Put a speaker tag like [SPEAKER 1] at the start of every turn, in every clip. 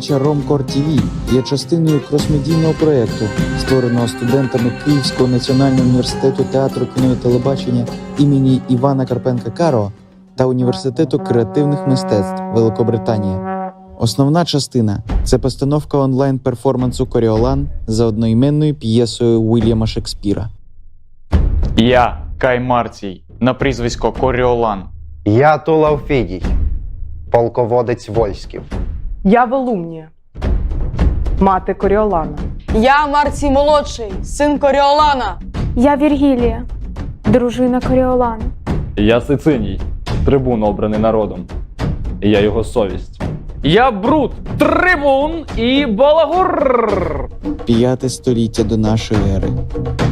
[SPEAKER 1] Передача Ромкор ТВ є частиною кросмедійного проєкту, створеного студентами Київського національного університету театру кіно і телебачення імені Івана Карпенка Каро та університету креативних мистецтв Великобританія. Основна частина це постановка онлайн перформансу Коріолан за одноіменною п'єсою Уільяма Шекспіра.
[SPEAKER 2] Я Кай Марцій на прізвисько Коріолан.
[SPEAKER 3] Я Тулав Фідій, полководець Вольськів.
[SPEAKER 4] Я Волумнія, мати Коріолана.
[SPEAKER 5] Я Марцій молодший, син Коріолана.
[SPEAKER 6] Я Віргілія, дружина Коріолана.
[SPEAKER 7] Я Сициній, трибун обраний народом. І я його совість.
[SPEAKER 2] Я Брут, Трибун і Балагур.
[SPEAKER 1] П'яте століття до нашої ери.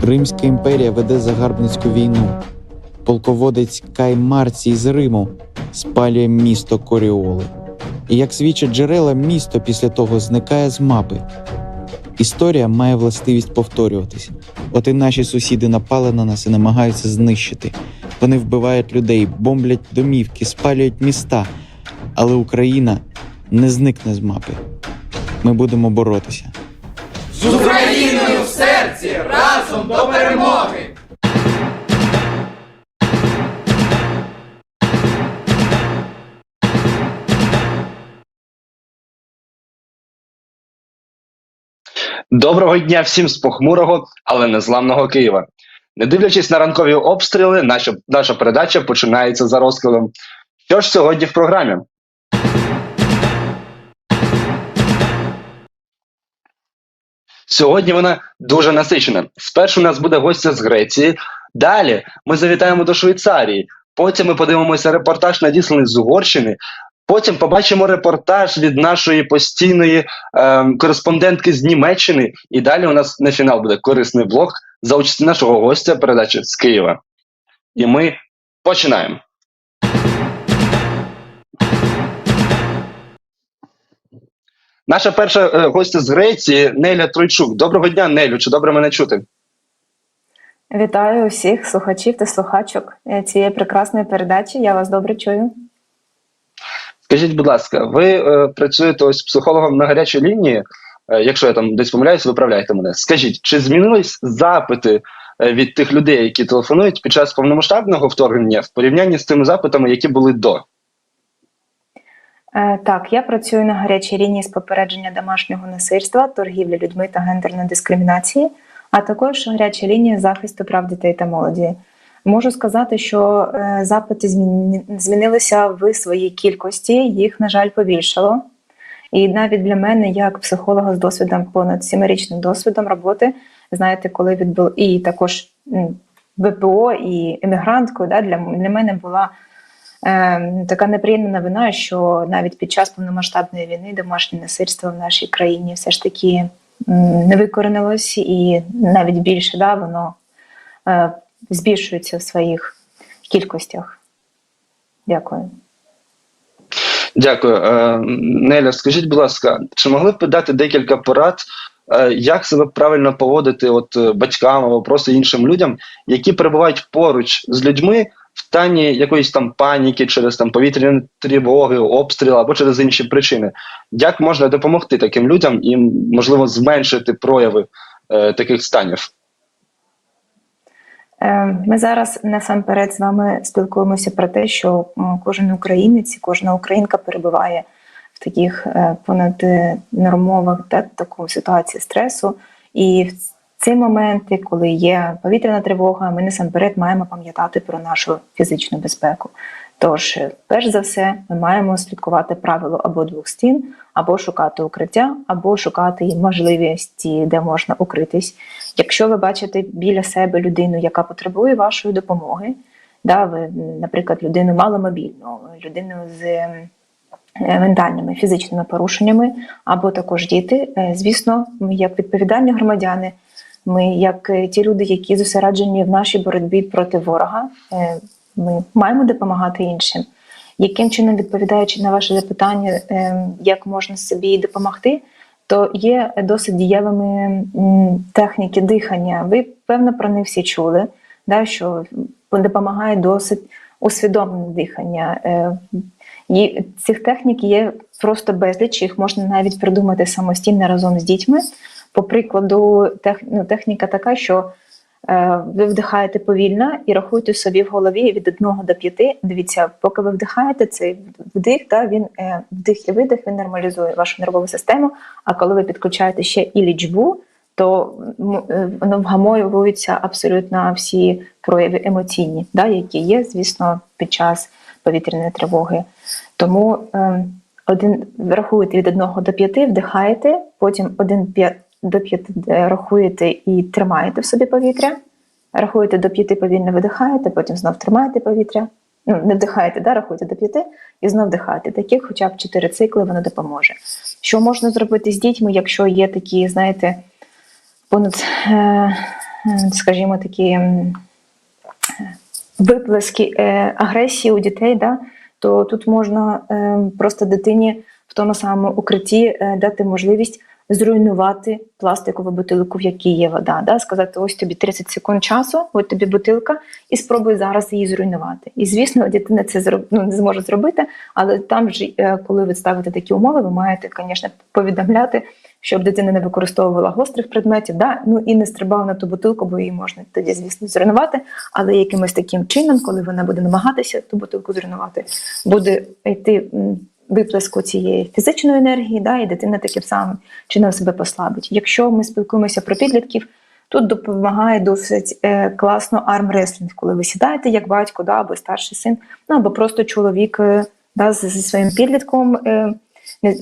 [SPEAKER 1] Римська імперія веде загарбницьку війну. Полководець Кай Марцій з Риму спалює місто Коріоли. І як свідчать джерела, місто після того зникає з мапи. Історія має властивість повторюватись. От і наші сусіди напали на нас і намагаються знищити. Вони вбивають людей, бомблять домівки, спалюють міста. Але Україна не зникне з мапи. Ми будемо боротися.
[SPEAKER 8] З Україною в серці разом до перемоги!
[SPEAKER 9] Доброго дня всім з похмурого, але незламного Києва. Не дивлячись на ранкові обстріли, наша, наша передача починається за розкладом. Що ж сьогодні в програмі? Сьогодні вона дуже насичена. Спершу у нас буде гостя з Греції. Далі ми завітаємо до Швейцарії. Потім ми подивимося репортаж надісланий з Угорщини. Потім побачимо репортаж від нашої постійної ем, кореспондентки з Німеччини. І далі у нас на фінал буде корисний блог за участі нашого гостя передачі з Києва. І ми починаємо. Наша перша е, гостя з Греції Неля Тройчук. Доброго дня, Нелю. Чи добре мене чути?
[SPEAKER 10] Вітаю усіх слухачів та слухачок е, цієї прекрасної передачі. Я вас добре чую.
[SPEAKER 9] Скажіть, будь ласка, ви е, працюєте ось психологом на гарячій лінії. Е, якщо я там десь помиляюсь, виправляйте мене. Скажіть, чи змінились запити е, від тих людей, які телефонують під час повномасштабного вторгнення в порівнянні з тими запитами, які були до?
[SPEAKER 10] Е, Так, я працюю на гарячій лінії з попередження домашнього насильства, торгівлі людьми та гендерної дискримінації, а також гаряча лінія захисту прав дітей та молоді. Можу сказати, що е, запити змінилися в своїй кількості, їх, на жаль, побільшало. І навіть для мене, як психолога з досвідом понад сімирічним досвідом роботи, знаєте, коли відбув і також ВПО і емігранткою, да, для, для мене була е, така неприємна новина, що навіть під час повномасштабної війни домашнє насильство в нашій країні все ж таки не викоренилось, і навіть більше да, воно е, збільшується в своїх кількостях. Дякую.
[SPEAKER 9] Дякую. Е, Неля, скажіть, будь ласка, чи могли б дати декілька порад, е, як себе правильно поводити от, е, батькам або просто іншим людям, які перебувають поруч з людьми в стані якоїсь там паніки через там повітряні тривоги, обстріл або через інші причини? Як можна допомогти таким людям і, можливо, зменшити прояви таких станів?
[SPEAKER 10] Е, Ми зараз насамперед з вами спілкуємося про те, що кожен українець, і кожна українка перебуває в таких понад понаднормових та такому ситуації стресу. І в ці моменти, коли є повітряна тривога, ми насамперед маємо пам'ятати про нашу фізичну безпеку. Тож, перш за все, ми маємо слідкувати правилу або двох стін, або шукати укриття, або шукати можливості, де можна укритись. Якщо ви бачите біля себе людину, яка потребує вашої допомоги, да, ви, наприклад, людину маломобільну, людину з е, ментальними фізичними порушеннями, або також діти, е, звісно, ми як відповідальні громадяни, ми як е, ті люди, які зосереджені в нашій боротьбі проти ворога, ми маємо допомагати іншим. Яким чином, відповідаючи на ваше запитання, е, як можна собі допомогти, то є досить дієвими техніки дихання. Ви певно про них всі чули, да, що допомагає досить усвідомлене дихання. Е, і цих технік є просто безліч, їх можна навіть придумати самостійно разом з дітьми. По прикладу, ну, техніка така, що ви вдихаєте повільно і рахуєте собі в голові від 1 до 5. Дивіться, поки ви вдихаєте, цей вдих, да, він е, вдих і видих він нормалізує вашу нервову систему. А коли ви підключаєте ще і лічбу, то е, воно вгамовуються абсолютно всі прояви емоційні, да, які є, звісно, під час повітряної тривоги. Тому е, один рахуєте від 1 до 5, вдихаєте, потім 1 п'я- до 5 рахуєте і тримаєте в собі повітря. Рахуєте до 5, повільно видихаєте, потім знов тримаєте повітря. Ну, не вдихаєте, да, рахуєте до 5 і знов вдихаєте. Таких хоча б 4 цикли воно допоможе. Що можна зробити з дітьми, якщо є такі, знаєте, понад, е, е, скажімо, такі виплески е, агресії у дітей, да, то тут можна е, просто дитині в тому самому укритті е, дати можливість зруйнувати пластикову бутилку, в якій є вода. Да? Сказати, ось тобі 30 секунд часу, ось тобі бутилка, і спробуй зараз її зруйнувати. І звісно, дитина це зроб... ну, не зможе зробити, але там ж, е, коли ви ставите такі умови, ви маєте, звісно, повідомляти, щоб дитина не використовувала гострих предметів, да? ну і не стрибала на ту бутилку, бо її можна тоді, звісно, зруйнувати. Але якимось таким чином, коли вона буде намагатися ту бутилку зруйнувати, буде йти виплеску цієї фізичної енергії, да, і дитина таким самим чином себе послабить. Якщо ми спілкуємося про підлітків, тут допомагає досить е, класно армреслінг, коли ви сідаєте як батько, да, або старший син, ну або просто чоловік е, да, зі своїм підлітком. Е,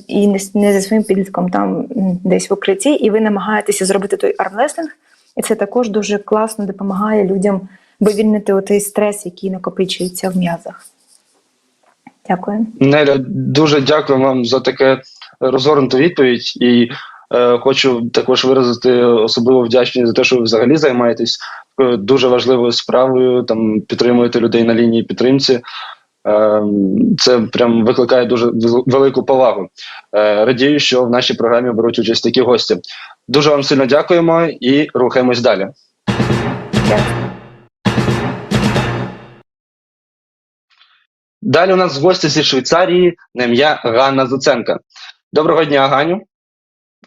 [SPEAKER 10] і не, зі своїм підлітком там десь в укритті, і ви намагаєтеся зробити той армреслінг, і це також дуже класно допомагає людям вивільнити отей стрес, який накопичується в м'язах. Дякую.
[SPEAKER 9] Неля, дуже дякую вам за таке розгорнуту відповідь. І е, хочу також виразити особливу вдячність за те, що ви взагалі займаєтесь дуже важливою справою, там підтримуєте людей на лінії підтримці. Е, це прям викликає дуже вел- велику повагу. Е, радію, що в нашій програмі беруть участь такі гості. Дуже вам сильно дякуємо і рухаємось далі. Далі у нас гості зі Швейцарії на ім'я Ганна Зуценка. Доброго дня, Ганю.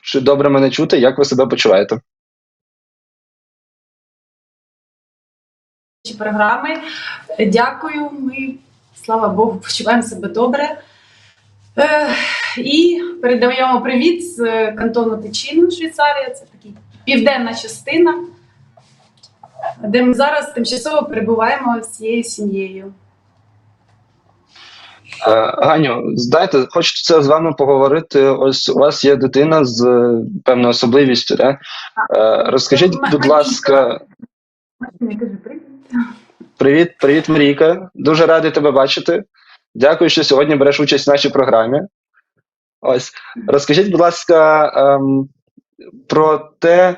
[SPEAKER 9] Чи добре мене чути? Як ви себе почуваєте?
[SPEAKER 11] Програми. Дякую. Ми, слава Богу, почуваємо себе добре. Е, і передаємо привіт з кантону Тичину, Швейцарія. Це така південна частина, де ми зараз тимчасово перебуваємо всією сім'єю.
[SPEAKER 9] Е, Ганю, знаєте, хочеться з вами поговорити. Ось у вас є дитина з е, певною особливістю. Да? Е, розкажіть, будь ласка,
[SPEAKER 11] привіт.
[SPEAKER 9] привіт, Марійка. Дуже радий тебе бачити. Дякую, що сьогодні береш участь в нашій програмі. Ось розкажіть, будь ласка, ем, про те,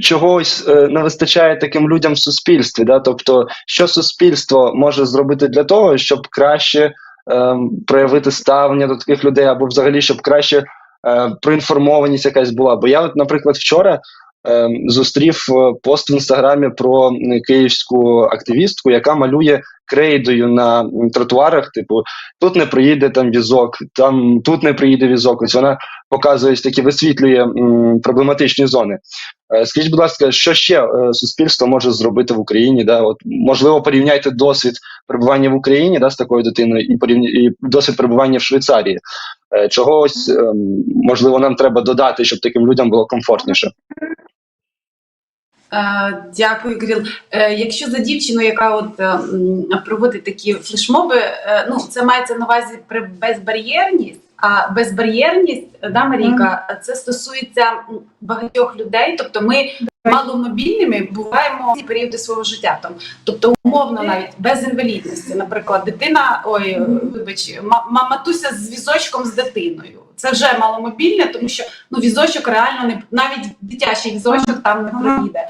[SPEAKER 9] чогось е, не вистачає таким людям в суспільстві. Да? Тобто, що суспільство може зробити для того, щоб краще ем, проявити ставлення до таких людей, або взагалі, щоб краще е, проінформованість якась була. Бо я, от, наприклад, вчора. Зустрів е, пост в інстаграмі про київську активістку, яка малює крейдою на тротуарах. Типу, тут не приїде там візок, там тут не приїде візок. Ось вона показує такі висвітлює м, проблематичні зони. Е, Скажіть, будь ласка, що ще е, суспільство може зробити в Україні? Да? От, можливо, порівняйте досвід перебування в Україні да, з такою дитиною і порівня... і досвід перебування в Швейцарії. Е, Чогось ем, можливо нам треба додати, щоб таким людям було комфортніше.
[SPEAKER 11] Е, Дякую, Кирил. Е, Якщо за дівчину, яка от е, проводить такі флешмоби, ну це мається на увазі при безбар'єрність. А безбар'єрність, да, Марійка, це стосується багатьох людей. Тобто, ми маломобільними буваємо в періоди свого життя. Там, тобто, умовно, навіть без інвалідності. Наприклад, дитина, ой, вибач, ма- ма- матуся з візочком з дитиною. Це вже маломобільне, тому що ну візочок реально не навіть дитячий візочок там не проїде.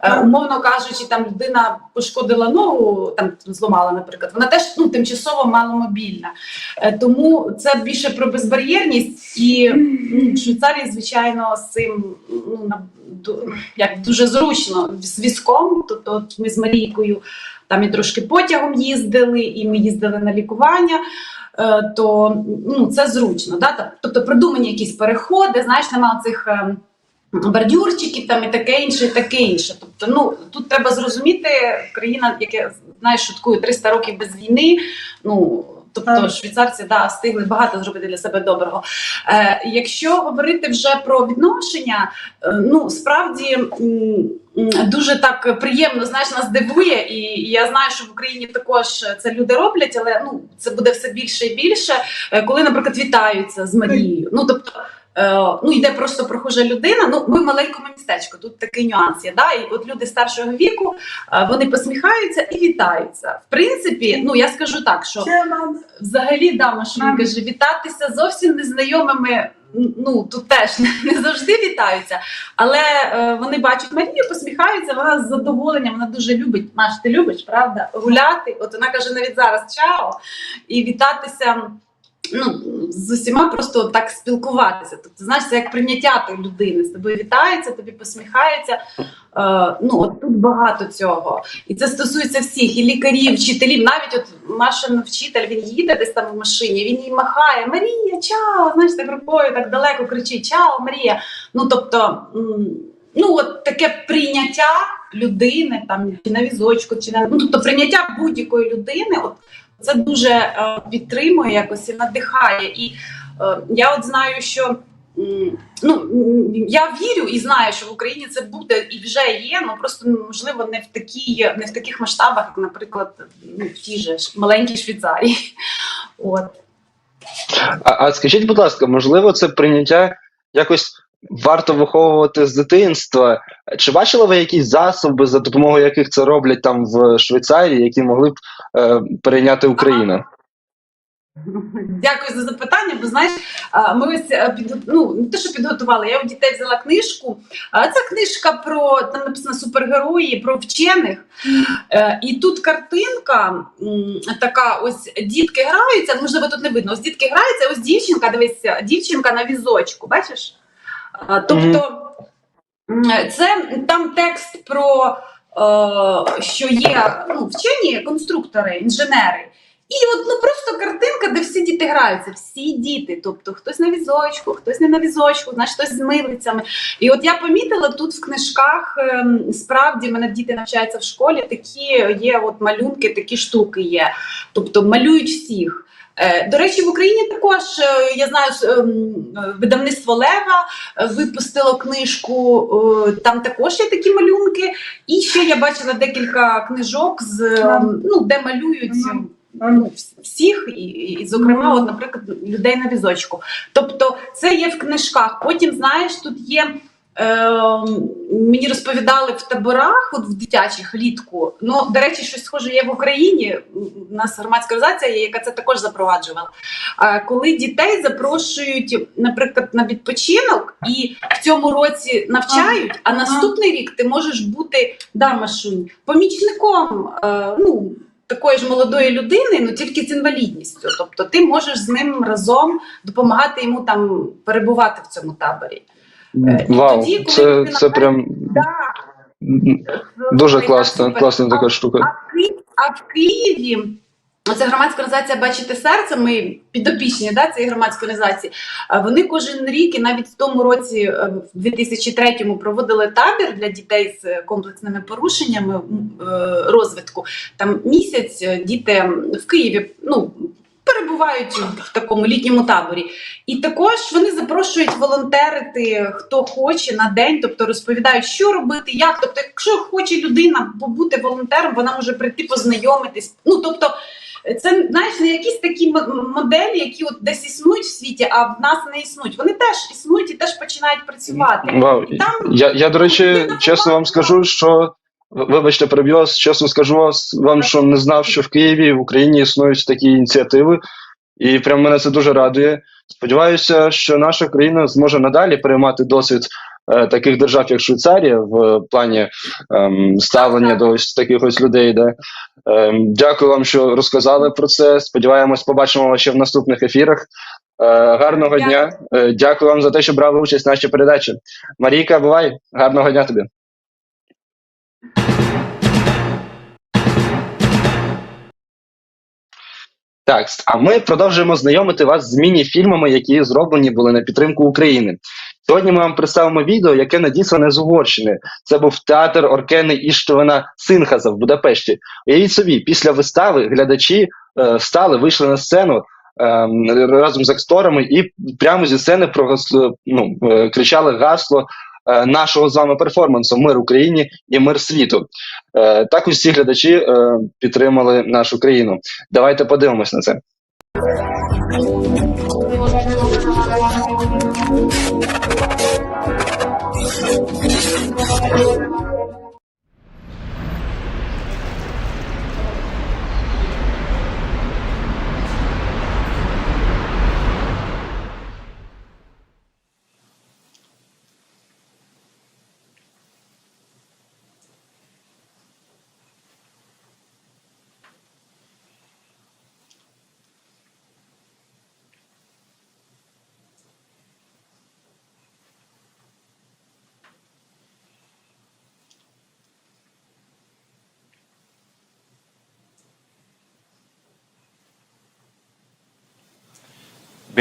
[SPEAKER 11] Е, умовно кажучи, там людина пошкодила ногу, там зламала, наприклад, вона теж ну, тимчасово маломобільна. Е, тому це більше про безбар'єрність, і ну, в Швейцарії, звичайно, з цим ну, на, як дуже зручно з візком. Тобто, от ми з Марійкою там і трошки потягом їздили, і ми їздили на лікування. Е, То ну, це зручно, да? Тобто продумані якісь переходи, знаєш, немає цих ем, бордюрчиків там і таке інше, і таке інше. Тобто, ну тут треба зрозуміти, країна, яке знаєш, шуткує 300 років без війни. Ну тобто швейцарці да, встигли багато зробити для себе доброго. Е, якщо говорити вже про відношення, е, ну справді. Дуже так приємно знаєш, нас дивує, і я знаю, що в Україні також це люди роблять, але ну це буде все більше і більше, е, коли, наприклад, вітаються з Марією. Ну тобто, ну йде просто прохожа людина. Ну ми в маленькому містечку, тут такий нюанс є. Да? І от люди старшого віку е, вони посміхаються і вітаються. В принципі, ну я скажу так, що взагалі да, Машуня каже, вітатися зовсім незнайомими. Ну тут теж не, не завжди вітаються, але е, вони бачать Марію, посміхаються. Вона з задоволенням, вона дуже любить. Маш, ти любиш, правда? Гуляти. От вона каже навіть зараз чао і вітатися. Ну, з усіма просто так спілкуватися. Тобто, знаєш, це як прийняття тої людини. З тобою вітається, тобі посміхається. Е, ну, от тут багато цього. І це стосується всіх, і лікарів, вчителів. Навіть от Машин вчитель, він їде десь там в машині, він їй махає Марія, чао! Знаєш, так рукою так далеко кричить Чао, Марія. Ну тобто, ну от таке прийняття людини, там чи на візочку, чи на ну тобто прийняття будь-якої людини, от це дуже е, підтримує якось і надихає. І е, я от знаю, що. Ну, я вірю і знаю, що в Україні це буде і вже є, ну просто ну, можливо не в такій, не в таких масштабах, як, наприклад, ну, в тій же маленькій Швейцарії. От.
[SPEAKER 9] А, а скажіть, будь ласка, можливо, це прийняття якось варто виховувати з дитинства? Чи бачили ви якісь засоби, за допомогою яких це роблять там в Швейцарії, які могли б е, перейняти Україна?
[SPEAKER 11] Дякую за запитання. Бо знаєш, ми ось е, підго- ну, не те, що підготували. Я у дітей взяла книжку. Це книжка про там написано супергерої, про вчених. Е, І тут картинка така: ось дітки граються. Можливо, тут не видно. Ось дітки граються, ось дівчинка. Дивися, дівчинка на візочку. Бачиш? Тобто, це там текст про. е, Що є ну, вчені конструктори, інженери, і от ну просто картинка, де всі діти граються, всі діти. Тобто хтось на візочку, хтось не на візочку, знаєш, хтось з милицями. І от я помітила тут в книжках, ем, справді мене діти навчаються в школі, такі є от малюнки, такі штуки є. Тобто малюють всіх. Е, До речі, в Україні також е, я знаю ем, видавництво Лева е, випустило книжку. Там також є такі малюнки. І ще я бачила декілька книжок з ну, де малюють ну, всіх, і, і, зокрема, от, наприклад, людей на візочку. Тобто, це є в книжках. Потім, знаєш, тут є. Е, мені розповідали в таборах, от в дитячих влітку. Ну, до речі, щось схоже є в Україні. У нас громадська організація, є, яка це також запроваджувала. Е, коли дітей запрошують, наприклад, на відпочинок, і в цьому році навчають, а наступний рік ти можеш бути да, Машунь, помічником. Е, ну, такої ж молодої людини, ну тільки з інвалідністю. Тобто ти можеш з ним разом допомагати йому там перебувати в цьому таборі. Е,
[SPEAKER 9] Вау,
[SPEAKER 11] тоді, коли
[SPEAKER 9] це, це прям
[SPEAKER 11] Да,
[SPEAKER 9] дуже
[SPEAKER 11] супер.
[SPEAKER 9] класна така
[SPEAKER 11] А
[SPEAKER 9] штука.
[SPEAKER 11] в а в Києві це громадська організація Бачите серце. Ми підопічні да, цієї громадської організації. Вони кожен рік, і навіть в тому році, е, в 2003-му, проводили табір для дітей з комплексними порушеннями е, розвитку. Там місяць е, діти в Києві ну, перебувають в такому літньому таборі. І також вони запрошують волонтерити, хто хоче на день, тобто розповідають, що робити, як. Тобто, якщо хоче людина побути волонтером, вона може прийти познайомитись. Ну тобто, це знаєш, не якісь такі моделі, які от десь існують в світі, а в нас не існують. Вони теж існують і теж починають працювати.
[SPEAKER 9] Вау.
[SPEAKER 11] І там
[SPEAKER 9] Я, я, до речі, чесно вам скажу, що вибачте, переб'ю вас, чесно скажу вас, вам, що не знав, що в Києві в Україні існують такі ініціативи, і прям мене це дуже радує. Сподіваюся, що наша країна зможе надалі переймати досвід е, таких держав, як Швейцарія, в плані ем, ставлення до ось таких ось людей. Да? Ем, дякую вам, що розказали про це. Сподіваємось, побачимо вас ще в наступних ефірах. Е, гарного дня. Е, дякую вам за те, що брали участь в нашій передачі. Марійка, бувай, гарного дня тобі. Так, а ми продовжуємо знайомити вас з міні-фільмами, які зроблені були на підтримку України. Сьогодні ми вам представимо відео, яке надіслане з Угорщини. Це був театр Оркени Іштована Синхаза в Будапешті. Уявіть собі, після вистави глядачі е, встали, вийшли на сцену е, разом з акторами і прямо зі сцени прогас- ну, е, кричали гасло нашого з вами перформансу Мир Україні і мир світу. Е, також всі глядачі е, підтримали нашу країну. Давайте подивимось на це.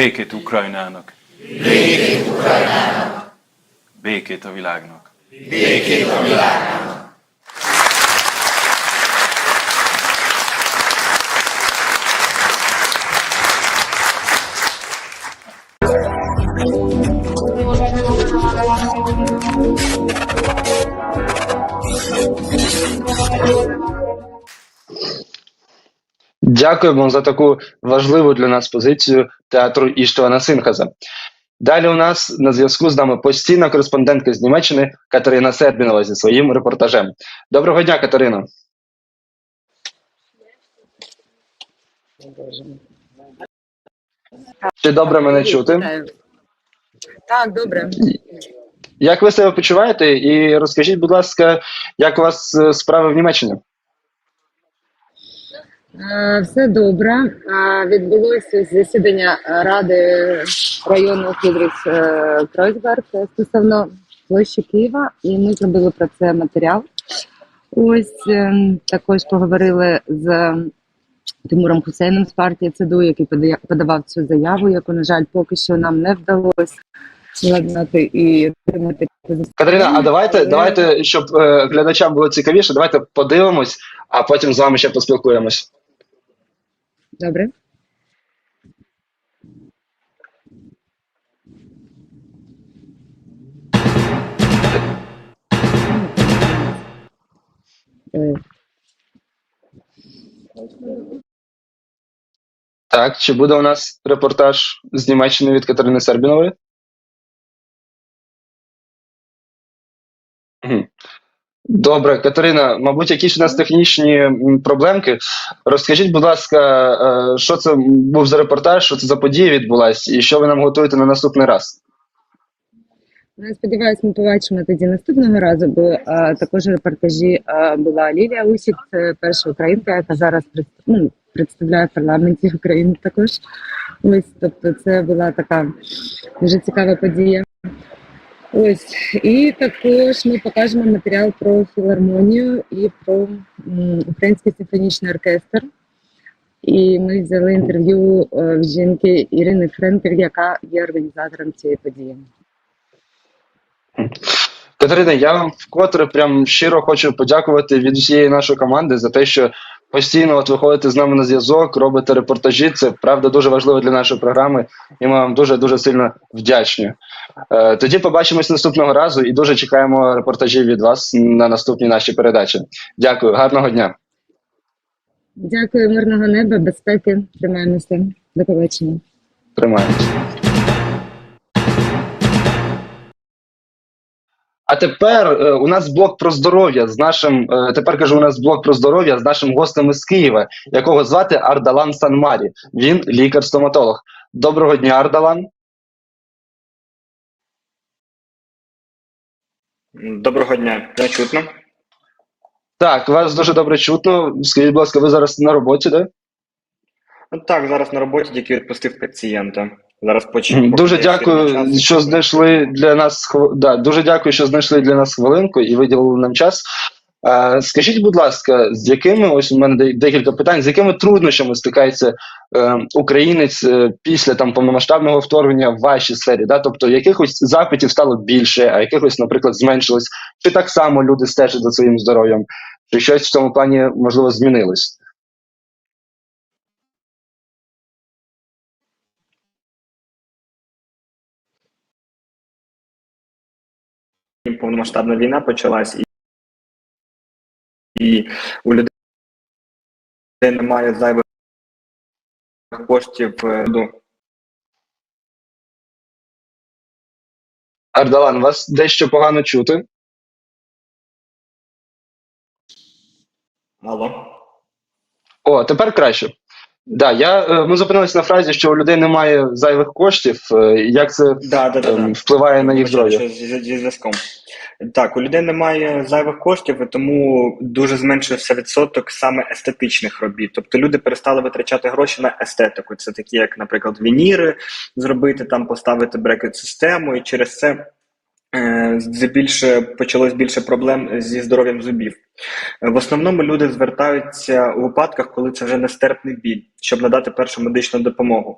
[SPEAKER 12] Békét Ukrajnának! Békét Ukrajnának! Békét a világnak!
[SPEAKER 9] Дякуємо за таку важливу для нас позицію театру Іштвана Синхаза. Далі у нас на зв'язку з нами постійна кореспондентка з Німеччини Катерина Сербінова зі своїм репортажем. Доброго дня, Катерино. Чи добре мене чути?
[SPEAKER 5] Так, добре.
[SPEAKER 9] Як ви себе почуваєте? І розкажіть, будь ласка, як у вас е, справи в Німеччині?
[SPEAKER 5] Е, Все добре. Е, Відбулося засідання Ради району Фідріс Кройсберг стосовно площі Києва, і ми зробили про це матеріал. Ось е, також поговорили з Тимуром Хусейном з партії ЦДУ, який подавав цю заяву, яку, на жаль, поки що нам не вдалося владнати і отримати.
[SPEAKER 9] Катерина, а давайте, давайте, щоб е, глядачам було цікавіше, давайте подивимось, а потім з вами ще поспілкуємось.
[SPEAKER 5] Добре.
[SPEAKER 9] Так, чи буде у нас репортаж з Німеччини від Катерини Сербінової? Добре, Катерина, мабуть, якісь у нас технічні проблемки. Розкажіть, будь ласка, е, що це був за репортаж, що це за подія відбулася, і що ви нам готуєте на наступний раз?
[SPEAKER 5] Ну, я сподіваюся, ми побачимо тоді наступного разу, бо а, також у репортажі а, була Лілія Усік, це перша українка, яка зараз ну, представляє в парламенті України також. Ось, тобто, це була така дуже цікава подія. Ось, і також ми покажемо матеріал про філармонію і про український симфонічний оркестр. І ми взяли інтерв'ю е, в жінки Ірини Френкель, яка є організатором цієї події.
[SPEAKER 9] Катерина, я вам вкотре прям щиро хочу подякувати від усієї нашої команди за те, що постійно от виходите з нами на зв'язок, робите репортажі. Це правда дуже важливо для нашої програми, і ми вам дуже дуже сильно вдячні. Е, тоді побачимось наступного разу і дуже чекаємо репортажів від вас на наступній нашій передачі. Дякую, гарного дня.
[SPEAKER 5] Дякую, мирного неба, безпеки. Тримаємося. До побачення.
[SPEAKER 9] Тримаємось. А тепер е, у нас блок про здоров'я з нашим. Е, тепер кажу, у нас блок про здоров'я з нашим гостем із Києва, якого звати Ардалан Санмарі. Він лікар-стоматолог. Доброго дня, Ардалан.
[SPEAKER 13] Доброго дня, не чутно.
[SPEAKER 9] Так, вас дуже добре чутно. Скажіть, будь ласка, ви зараз на роботі, да?
[SPEAKER 13] Ну, Так, зараз на роботі тільки відпустив пацієнта. Зараз почну.
[SPEAKER 9] Дуже дякую, що знайшли для нас да, дуже дякую, що знайшли для нас хвилинку і виділили нам час. Е, Скажіть, будь ласка, з якими ось у мене декілька питань, з якими труднощами стикається е, українець е, після там повномасштабного вторгнення в вашій сфері? Да? Тобто якихось запитів стало більше, а якихось, наприклад, зменшилось, чи так само люди стежать за своїм здоров'ям, чи щось в цьому плані можливо змінилось?
[SPEAKER 13] Повномасштабна війна почалась, і, і у людей немає зайвих коштів. е,
[SPEAKER 9] Ардалан, вас дещо погано чути.
[SPEAKER 13] алло.
[SPEAKER 9] О, тепер краще. Да, я, е, ми зупинилися на фразі, що у людей немає зайвих коштів. е, Як це
[SPEAKER 13] Да, да, да,
[SPEAKER 9] ем,
[SPEAKER 13] да.
[SPEAKER 9] впливає на їх здоров'я?
[SPEAKER 13] зі зв'язком. Так, у людей немає зайвих коштів, і тому дуже зменшився відсоток саме естетичних робіт. Тобто люди перестали витрачати гроші на естетику. Це такі, як, наприклад, вініри зробити, там поставити брекет-систему, і через це е, здебільше почалось більше проблем зі здоров'ям зубів. В основному люди звертаються у випадках, коли це вже нестерпний біль, щоб надати першу медичну допомогу.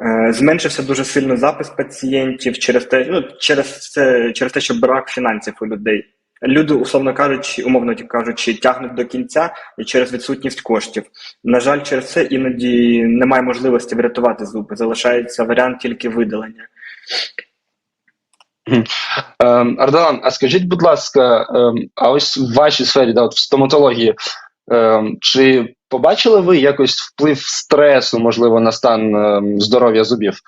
[SPEAKER 13] Е, Зменшився дуже сильно запис пацієнтів через те, ну, через це, через те, що брак фінансів у людей. Люди, условно кажучи, умовно кажучи, тягнуть до кінця і через відсутність коштів. На жаль, через це іноді немає можливості врятувати зуби. Залишається варіант тільки видалення.
[SPEAKER 9] Ем, Ардалан, а скажіть, будь ласка, ем, а ось в вашій сфері, да, от в стоматології, чи побачили ви якось вплив стресу, можливо, на стан ем, здоров'я зубів?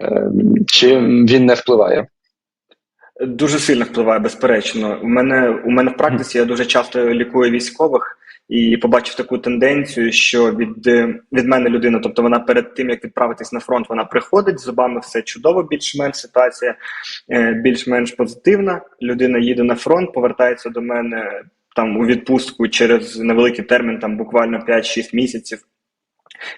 [SPEAKER 9] Ем, Чи він не впливає?
[SPEAKER 13] Дуже сильно впливає, безперечно. У мене у мене в практиці я дуже часто лікую військових і побачив таку тенденцію, що від, е, від мене людина, тобто вона перед тим як відправитись на фронт, вона приходить з зубами, все чудово, більш-менш ситуація е, більш-менш позитивна. Людина їде на фронт, повертається до мене там у відпустку через невеликий термін, там буквально 5-6 місяців.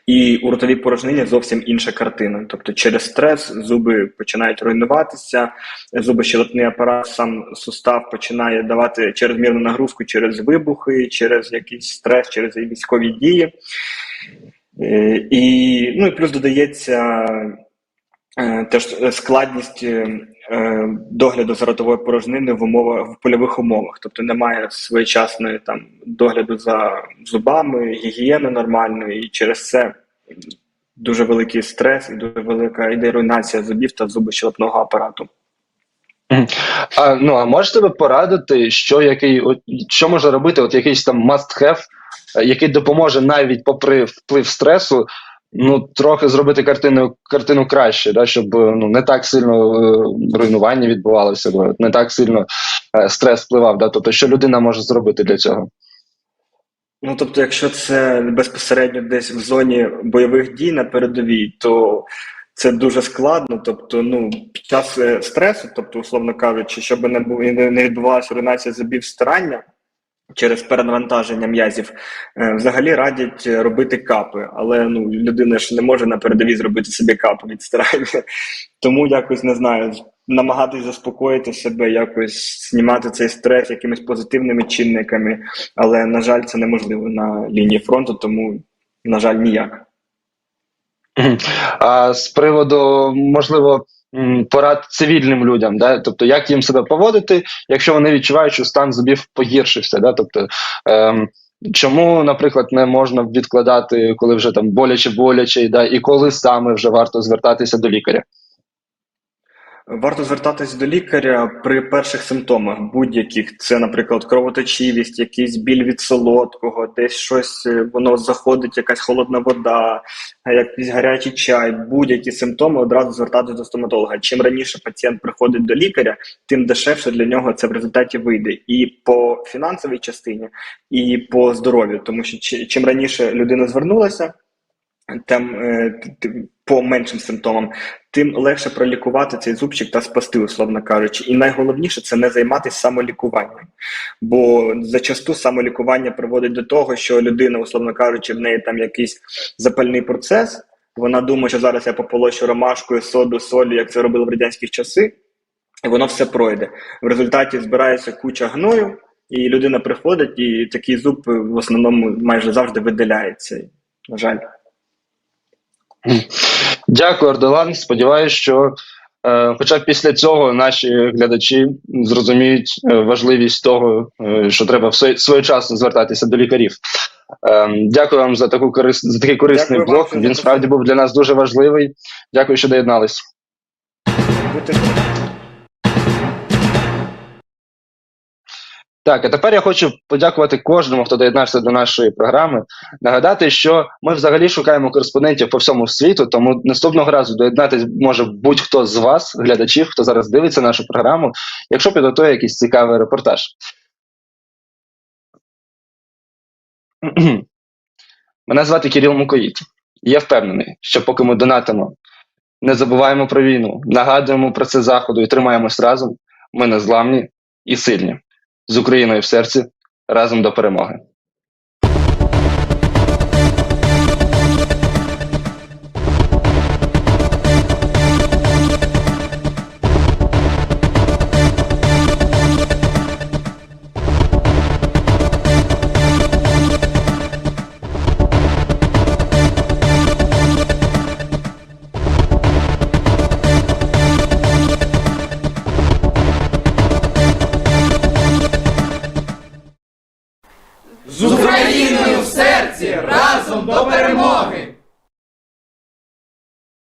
[SPEAKER 13] І у ротовій порожнині зовсім інша картина. Тобто через стрес зуби починають руйнуватися, зубощелепний апарат, сам сустав починає давати чрезмірну нагрузку через вибухи, через якийсь стрес, через військові дії. Е, І, ну, і плюс додається е, теж складність е, догляду за ротовою порожниною в умовах в польових умовах, тобто немає своєчасної там догляду за зубами, гігієни нормальної, і через це дуже великий стрес і дуже велика іде руйнація зубів та зубощелепного апарату.
[SPEAKER 9] А, ну, а можете ви порадити, що, який, от, що може робити от якийсь там must-have, е, який допоможе навіть попри вплив стресу, ну, трохи зробити картину, картину краще, да, щоб е, ну, не так сильно е, руйнування відбувалося, не так сильно е, стрес впливав. Да? Тобто, що людина може зробити для цього?
[SPEAKER 13] Ну, тобто, якщо це безпосередньо десь в зоні бойових дій на передовій, то це дуже складно. Тобто, ну, під час е, стресу, тобто, условно кажучи, щоб не бу- не відбувалася руйнація зубів старання через перенавантаження м'язів, е, взагалі радять робити капи. Але ну, людина ж не може на передовій зробити собі капу від старання. Тому якось не знаю, намагатись заспокоїти себе, якось знімати цей стрес якимись позитивними чинниками. Але, на жаль, це неможливо на лінії фронту, тому, на жаль, ніяк.
[SPEAKER 9] А з приводу, можливо, порад цивільним людям, да? тобто, як їм себе поводити, якщо вони відчувають, що стан зубів погіршився. Да? Тобто, ем, чому, наприклад, не можна відкладати, коли вже там боляче боляче, да? і коли саме вже варто звертатися до лікаря?
[SPEAKER 13] Варто звертатись до лікаря при перших симптомах будь-яких. Це, наприклад, кровоточивість, якийсь біль від солодкого, десь щось е, воно заходить, якась холодна вода, якийсь гарячий чай, будь-які симптоми одразу звертатись до стоматолога. Чим раніше пацієнт приходить до лікаря, тим дешевше для нього це в результаті вийде і по фінансовій частині, і по здоров'ю. Тому що чи- чим раніше людина звернулася, там е, по меншим симптомам, тим легше пролікувати цей зубчик та спасти, условно кажучи. І найголовніше це не займатися самолікуванням. Бо зачасту самолікування приводить до того, що людина, условно кажучи, в неї там якийсь запальний процес. Вона думає, що зараз я пополощу ромашкою, соду, солі, як це робили в радянські часи, і воно все пройде. В результаті збирається куча гною, і людина приходить, і такий зуб в основному майже завжди видаляється. На жаль.
[SPEAKER 9] Дякую, Ордолан. Сподіваюся, що е, хоча б після цього наші глядачі зрозуміють е, важливість того, е, що треба в своєчасно звертатися до лікарів. Е, дякую вам за таку корис... за такий корисний
[SPEAKER 13] Дякую вам,
[SPEAKER 9] блог.
[SPEAKER 13] що
[SPEAKER 9] Він справді був для нас дуже важливий. Дякую, що доєднались. Так, а тепер я хочу подякувати кожному, хто доєднався до нашої програми. Нагадати, що ми взагалі шукаємо кореспондентів по всьому світу, тому наступного разу доєднатись може будь-хто з вас, глядачів, хто зараз дивиться нашу програму, якщо підготує якийсь цікавий репортаж. Мене звати Кирил Мукоїт. Я впевнений, що поки ми донатимо, не забуваємо про війну, нагадуємо про це заходу і тримаємось разом, ми незламні і сильні з Україною в серці разом до перемоги.